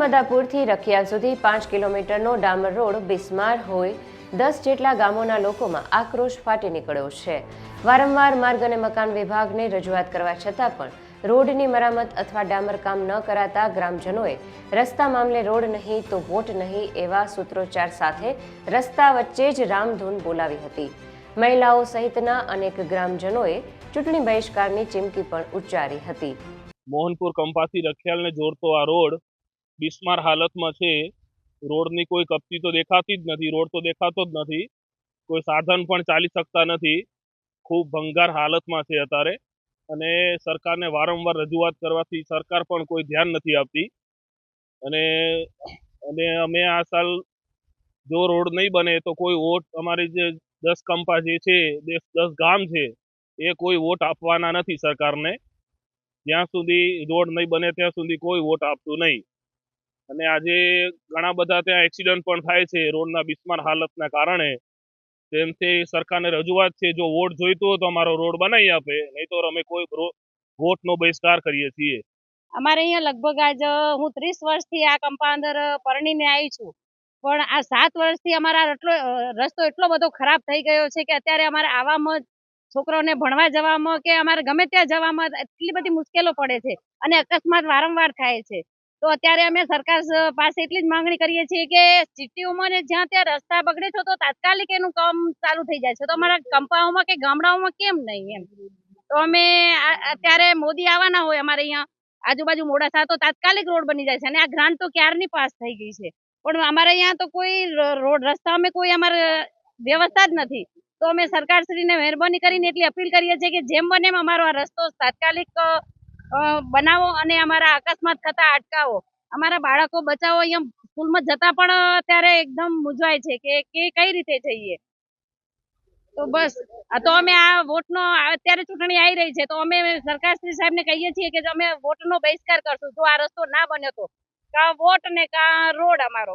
મદાપુરથી રખિયાલ સુધી પાંચ કિલોમીટરનો ડામર રોડ બિસ્માર હોય દસ જેટલા ગામોના લોકોમાં આક્રોશ ફાટી નીકળ્યો છે. વારંવાર માર્ગ અને મકાન વિભાગને રજૂઆત કરવા છતાં પણ રોડની મરામત અથવા ડામર કામ ન કરાતા ગ્રામજનોએ રસ્તા મામલે રોડ નહીં તો વોટ નહીં એવા સૂત્રોચ્ચાર સાથે રસ્તા વચ્ચે જ રામધૂન બોલાવી હતી. મહિલાઓ સહિતના અનેક ગ્રામજનોએ ચૂંટણી બહિષ્કારની ચીમકી પણ ઉચ્ચારી હતી. મોહનપુર કંપાસી રખિયાલને જોડતો આ રોડ બિસ્માર હાલતમાં છે. રોડની કોઈ કપચી તો દેખાતી જ નથી, રોડ તો દેખાતો જ નથી. કોઈ સાધન પણ ચાલી શકતા નથી. ખૂબ ભંગાર હાલતમાં છે અત્યારે. અને સરકારને વારંવાર રજૂઆત કરવાથી સરકાર પણ કોઈ ધ્યાન નથી આપતી. અને અને અમે આ સાલ જો રોડ નહીં બને તો કોઈ વોટ અમારી જે દસ કંપા જે છે, દસ ગામ છે, એ કોઈ વોટ આપવાના નથી સરકારને. જ્યાં સુધી રોડ નહીં બને ત્યાં સુધી કોઈ વોટ આપતું નહીં. અને આજે ઘણા બધા ત્યાં એક્સિડન્ટ પણ થાય છે. રોડના બિસ્માર હાલતના કારણે. તેમથી સરકારને રજૂઆત છે, જો વોટ જોઈતો તો અમારો રોડ બનાવી આપે. નહીં તો અમે કોઈ વોટનો બહિષ્કાર કરીએ છીએ. અમારે અહીંયા લગભગ આજ, હું ત્રીસ વર્ષથી આ કંપા અંદર પરણીને આવી છું. પણ આ સાત વર્ષથી અમારા એટલો રસ્તો એટલો બધો ખરાબ થઈ ગયો છે કે અત્યારે અમારે આવામાં છોકરાઓને ભણવા જવામાં કે અમારે ગમે ત્યાં જવામાં એટલી બધી મુશ્કેલો પડે છે. અને અકસ્માત વારંવાર થાય છે. તો અત્યારે અમે સરકાર પાસે એટલી જ માંગણી કરીએ છીએ કે સિટીઓમાં ને જ્યાં ત્યાં રસ્તા બગડે છે તો તાત્કાલિક એનું કામ ચાલુ થઈ જાય છે. તો અમારા કંપાઓમાં કે ગામડાઓમાં કેમ નહીં એમ? તો અમે અત્યારે મોદી આવવાના હોય અમારે અહીંયા, આજુબાજુ મોડાસા, તો તાત્કાલિક રોડ બની જાય છે અને આ ગ્રાન્ટ તો ક્યારની પાસ થઈ ગઈ છે? પણ અમારે અહીંયા તો કોઈ રોડ, રસ્તા અમે કોઈ અમારે વ્યવસ્થા જ નથી. તો અમે સરકારશ્રીને મહેરબાની કરીને એટલી અપીલ કરીએ છીએ કે જેમ બને એમ અમારો આ રસ્તો તાત્કાલિક બનાવો અને અમારા અકસ્માત થતા અટકાવો. અમારા બાળકો બચાવો એમ સ્કૂલમાં જતા પણ અત્યારે એકદમ મૂંઝવાય છે કે કે કઈ રીતે જઈએ? તો બસ. તો અમે આ વોટનો, અત્યારે ચૂંટણી આવી રહી છે, તો અમે સરકારશ્રી સાહેબને કહીએ છીએ કે અમે વોટનો બહિષ્કાર કરશું, જો આ રસ્તો ના બને તો. કા વોટ ને કા રોડ અમારો.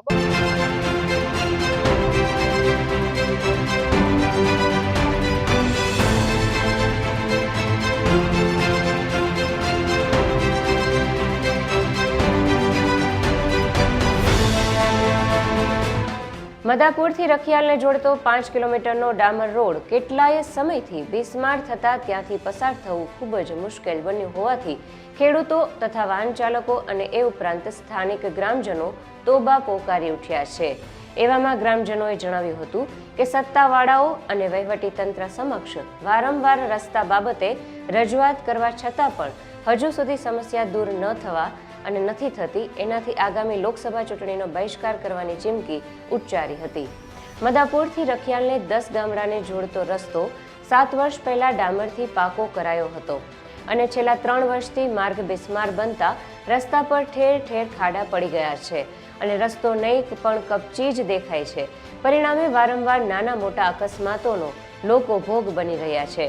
મદાપુરથી રખિયાલને જોડતો પાંચ કિલોમીટરનો ડામર રોડ કેટલાય સમયથી બિસ્માર થતાં ત્યાંથી પસાર થવું ખૂબ જ મુશ્કેલ બન્યું હોવાથી ખેડૂતો તથા વાહન ચાલકો અને એ ઉપરાંત સ્થાનિક ગ્રામજનો તોબા પોકારી ઉઠ્યા છે. એવામાં ગ્રામજનોએ જણાવ્યું હતું કે સત્તાવાળાઓ અને વહીવટીતંત્ર સમક્ષ વારંવાર રસ્તા બાબતે રજૂઆત કરવા છતાં પણ હજુ સુધી સમસ્યા દૂર ન થવા અને નથી થતી, એનાથી આગામી લોકસભા ચૂંટણીનો બહિષ્કાર કરવાની ચીમકી ઉચ્ચારી હતી. મદાપુરથી રખિયાલને દસ ગામડાને જોડતો રસ્તો સાત વર્ષ પહેલા ડામરથી પાકો કરાયો હતો અને છેલ્લા ત્રણ વર્ષથી માર્ગ બિસ્માર બનતા રસ્તા પર ઠેર ઠેર ખાડા પડી ગયા છે અને રસ્તો નહીં પણ કપચી જ દેખાય છે. પરિણામે વારંવાર નાના મોટા અકસ્માતોનો લોકો ભોગ બની રહ્યા છે.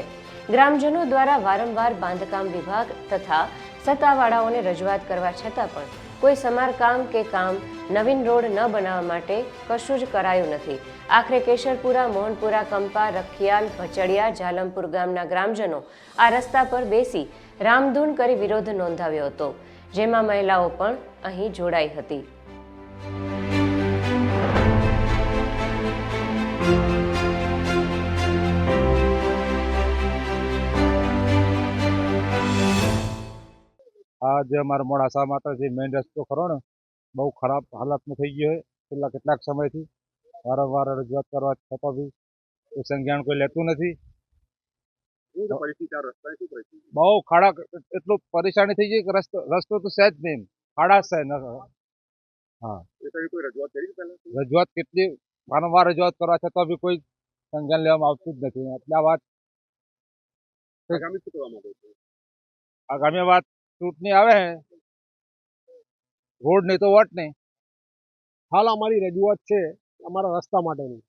ગ્રામજનો દ્વારા વારંવાર બાંધકામ વિભાગ તથા સત્તાવાળાઓને રજૂઆત કરવા છતાં પણ કોઈ સમારકામ કે કામ નવીન રોડ ન બનાવવા માટે કશું જ કરાયું નથી. આખરે કેશરપુરા, મોહનપુરા, કંપા, રખિયાલ, ભચડિયા જાલમપુર ગામના ગ્રામજનો આ રસ્તા પર બેસી રામધૂન કરી વિરોધ નોંધાવ્યો હતો, જેમાં મહિલાઓ પણ અહીં જોડાઈ હતી. આ જે અમારા મોડાસા માટે જે મેઇન રસ્તો ખરો ને બહુ ખરાબ હાલતમાં થઈ ગયો છે છેલ્લા કેટલાક સમયથી વારંવાર રજૂઆત કરવા છતાં બી કોઈ સંજ્ઞાન કોઈ લેતું નથી બહુ ખાડા એટલું પરેશાની થઈ ગઈ કે રસ્તો રસ્તો તો છે જ નહીં ખાડા જ છે ન હા રજૂઆત કેટલી વારંવાર રજૂઆત કરવા છતાં બી કોઈ સંજ્ઞાન લેવામાં આવતું જ નથી એટલે આ વાત આગામી વાત ચૂંટણી આવે રોડ નહીં તો વોટ નહીં. હાલ અમારી રજૂઆત છે અમારા રસ્તા માટેની.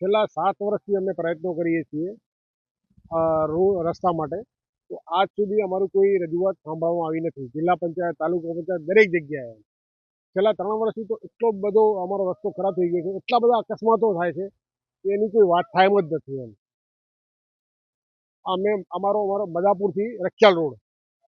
છેલ્લા સાત વર્ષથી અમે પ્રયત્નો કરીએ છીએ રસ્તા માટે. તો આજ સુધી અમારું કોઈ રજૂઆત સાંભળવામાં આવી નથી. જિલ્લા પંચાયત, તાલુકા પંચાયત, દરેક જગ્યાએ છેલ્લા ત્રણ વર્ષથી તો એટલો બધો અમારો રસ્તો ખરાબ થઈ ગયો છે. એટલા બધા અકસ્માતો થાય છે કે એની કોઈ વાત થાય જ નથી એમ. અમે, અમારો અમારો બદાપુરથી રખિયાલ રોડ.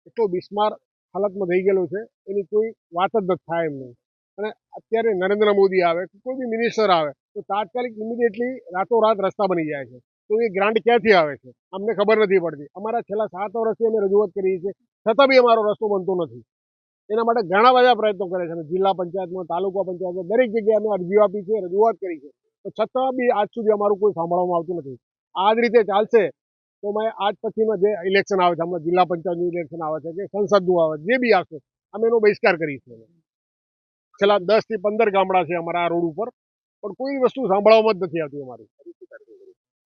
એટલો બિસ્માર હાલતમાં થઈ ગયેલો છે, એની કોઈ વાત જ નથી થાય એમ નહીં અને અત્યારે નરેન્દ્ર મોદી આવે, કોઈ બી મિનિસ્ટર આવે, તો તાત્કાલિક ઇમિડિયેટલી રાતોરાત રસ્તા બની જાય છે. તો એ ગ્રાન્ટ ક્યાંથી આવે છે? અમને ખબર નથી પડતી. અમારા છેલ્લા સાત વર્ષથી અમે રજૂઆત કરીએ છીએ, છતાં બી અમારો રસ્તો બનતો નથી. એના માટે ઘણા બધા પ્રયત્નો કરે છે. જિલ્લા પંચાયતમાં, તાલુકા પંચાયતમાં દરેક જગ્યાએ અમે અરજીઓ આપી છે, રજૂઆત કરી છે. તો છતાં બી આજ સુધી અમારું કોઈ સાંભળવામાં આવતું નથી. આ જ રીતે ચાલશે તો મેં આજ પછીનો જે ઇલેક્શન આવે છે, હમણાં જિલ્લા પંચાયતનું ઇલેક્શન આવે છે કે સંસદનું આવે જે બી આવશે, અમે એનો બહિષ્કાર કરીશું છેલ્લા દસથી પંદર ગામડા છે અમારા આ રોડ ઉપર, પણ કોઈ વસ્તુ સાંભળવામાં જ નથી આવતી અમારી.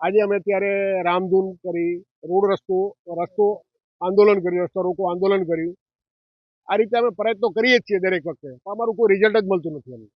આજે અમે ત્યારે રામધૂન કરી, રોડ રસ્તો રસ્તો આંદોલન કર્યું, રસ્તો રોકો આંદોલન કર્યું. આ રીતે અમે પ્રયત્નો કરીએ જ છીએ દરેક વખતે અમારું કોઈ રિઝલ્ટ જ મળતું નથી અમને